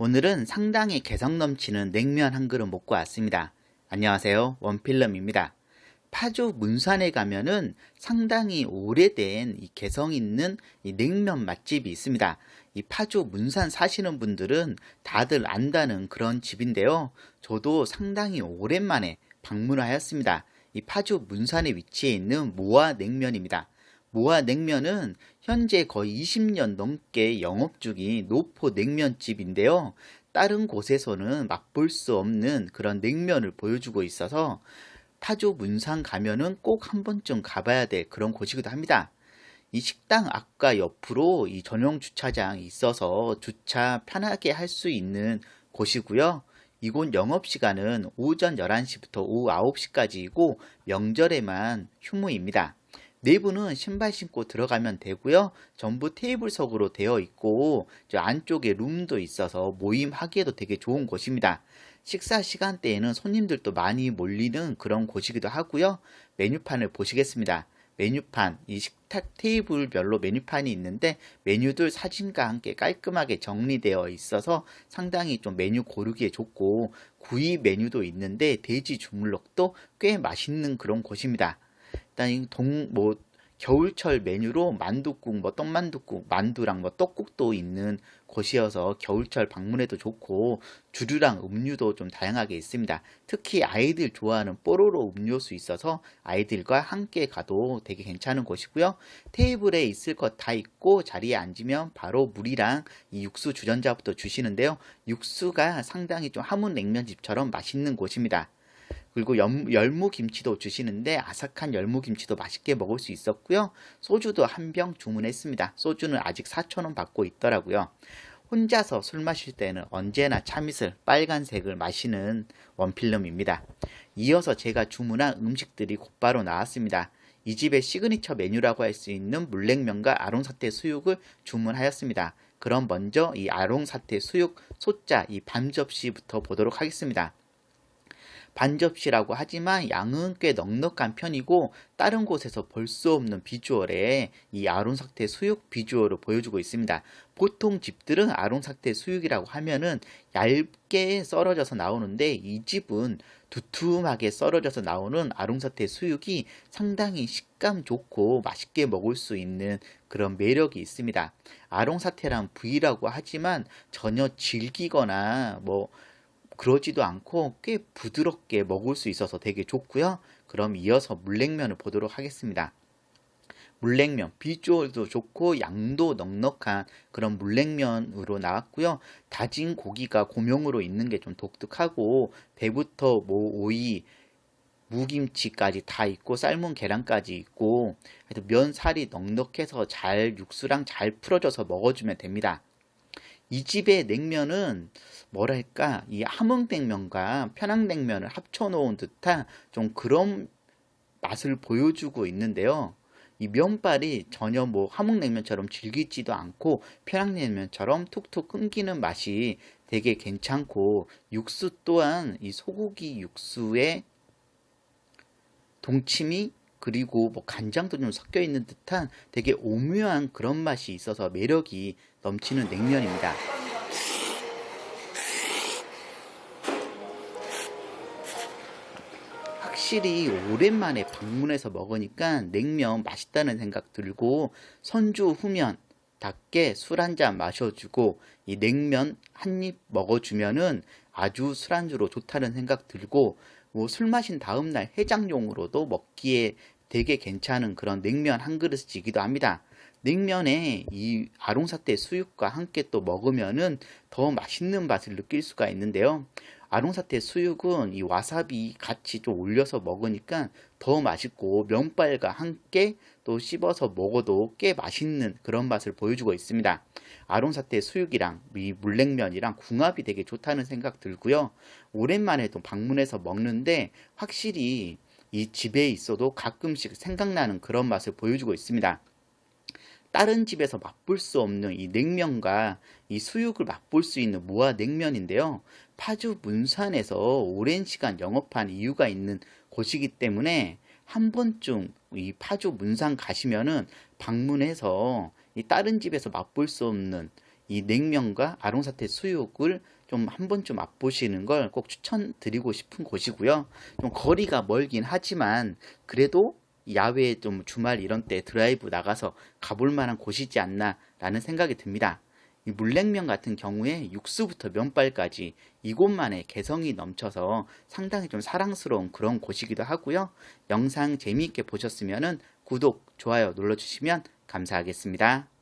오늘은 상당히 개성 넘치는 냉면 한 그릇 먹고 왔습니다. 안녕하세요. 원필름입니다. 파주 문산에 가면은 상당히 오래된 이 개성 있는 이 냉면 맛집이 있습니다. 이 파주 문산 사시는 분들은 다들 안다는 그런 집인데요. 저도 상당히 오랜만에 방문하였습니다. 이 파주 문산에 위치해 있는 모아 냉면입니다. 모아 냉면은 현재 거의 20년 넘게 영업 중인 노포 냉면집인데요. 다른 곳에서는 맛볼 수 없는 그런 냉면을 보여주고 있어서 타조 문산 가면은 꼭 한 번쯤 가봐야 될 그런 곳이기도 합니다. 이 식당 앞과 옆으로 이 전용 주차장이 있어서 주차 편하게 할 수 있는 곳이고요. 이곳 영업시간은 오전 11시부터 오후 9시까지이고 명절에만 휴무입니다. 내부는 신발 신고 들어가면 되고요. 전부 테이블석으로 되어 있고 저 안쪽에 룸도 있어서 모임하기에도 되게 좋은 곳입니다. 식사 시간대에는 손님들도 많이 몰리는 그런 곳이기도 하고요. 메뉴판을 보시겠습니다. 메뉴판, 이 식탁 테이블별로 메뉴판이 있는데 메뉴들 사진과 함께 깔끔하게 정리되어 있어서 상당히 좀 메뉴 고르기에 좋고 구이 메뉴도 있는데 돼지 주물럭도 꽤 맛있는 그런 곳입니다. 일단 동, 뭐, 겨울철 메뉴로 만두국, 뭐 떡만두국, 만두랑 뭐 떡국도 있는 곳이어서 겨울철 방문해도 좋고 주류랑 음료도 좀 다양하게 있습니다. 특히 아이들 좋아하는 뽀로로 음료수 있어서 아이들과 함께 가도 되게 괜찮은 곳이고요. 테이블에 있을 것 다 있고 자리에 앉으면 바로 물이랑 이 육수 주전자부터 주시는데요. 육수가 상당히 좀 하문 냉면집처럼 맛있는 곳입니다. 그리고 열무 김치도 주시는데 아삭한 열무 김치도 맛있게 먹을 수 있었고요. 소주도 한 병 주문했습니다. 소주는 아직 4,000원 받고 있더라고요. 혼자서 술 마실 때는 언제나 참이슬 빨간색을 마시는 원필름입니다. 이어서 제가 주문한 음식들이 곧바로 나왔습니다. 이 집의 시그니처 메뉴라고 할 수 있는 물냉면과 아롱사태 수육을 주문하였습니다. 그럼 먼저 이 아롱사태 수육 소자 이 반접시부터 보도록 하겠습니다. 반접시라고 하지만 양은 꽤 넉넉한 편이고 다른 곳에서 볼 수 없는 비주얼의 이 아론삭태 수육 비주얼을 보여주고 있습니다. 보통 집들은 아롱삭태 수육이라고 하면은 얇게 썰어져서 나오는데 이 집은 두툼하게 썰어져서 나오는 아롱사태 수육이 상당히 식감 좋고 맛있게 먹을 수 있는 그런 매력이 있습니다. 아롱사태란 부위라고 하지만 전혀 질기거나 뭐 그러지도 않고 꽤 부드럽게 먹을 수 있어서 되게 좋고요. 그럼 이어서 물냉면을 보도록 하겠습니다. 물냉면 비주얼도 좋고 양도 넉넉한 그런 물냉면으로 나왔고요. 다진 고기가 고명으로 있는 게 좀 독특하고 배부터 뭐 오이, 무김치까지 다 있고 삶은 계란까지 있고 면 살이 넉넉해서 잘 육수랑 잘 풀어져서 먹어주면 됩니다. 이 집의 냉면은 뭐랄까 이 함흥냉면과 편항냉면을 합쳐놓은 듯한 좀 그런 맛을 보여주고 있는데요. 이 면발이 전혀 뭐 함흥냉면처럼 질기지도 않고 편항냉면처럼 툭툭 끊기는 맛이 되게 괜찮고 육수 또한 이 소고기 육수에 동치미 그리고 뭐 간장도 좀 섞여 있는 듯한 되게 오묘한 그런 맛이 있어서 매력이 넘치는 냉면입니다. 확실히 오랜만에 방문해서 먹으니까 냉면 맛있다는 생각 들고 선주 후면 답게 술 한 잔 마셔주고 이 냉면 한 입 먹어주면은 아주 술안주로 좋다는 생각 들고 뭐 술 마신 다음날 해장용으로도 먹기에 되게 괜찮은 그런 냉면 한 그릇이기도 합니다. 냉면에 이 아롱사태 수육과 함께 또 먹으면은 더 맛있는 맛을 느낄 수가 있는데요. 아롱사태 수육은 이 와사비 같이 좀 올려서 먹으니까 더 맛있고 면발과 함께 또 씹어서 먹어도 꽤 맛있는 그런 맛을 보여주고 있습니다. 아롱사태 수육이랑 이 물냉면이랑 궁합이 되게 좋다는 생각 들고요. 오랜만에 또 방문해서 먹는데 확실히 이 집에 있어도 가끔씩 생각나는 그런 맛을 보여주고 있습니다. 다른 집에서 맛볼 수 없는 이 냉면과 이 수육을 맛볼 수 있는 무화 냉면인데요. 파주 문산에서 오랜 시간 영업한 이유가 있는 곳이기 때문에 한 번쯤 이 파주 문산 가시면은 방문해서 이 다른 집에서 맛볼 수 없는 이 냉면과 아롱사태 수육을 좀 한 번쯤 맛보시는 걸 꼭 추천드리고 싶은 곳이고요. 좀 거리가 멀긴 하지만 그래도 야외에 좀 주말 이런 때 드라이브 나가서 가볼 만한 곳이지 않나라는 생각이 듭니다. 이 물냉면 같은 경우에 육수부터 면발까지 이곳만의 개성이 넘쳐서 상당히 좀 사랑스러운 그런 곳이기도 하고요. 영상 재미있게 보셨으면 구독, 좋아요 눌러주시면 감사하겠습니다.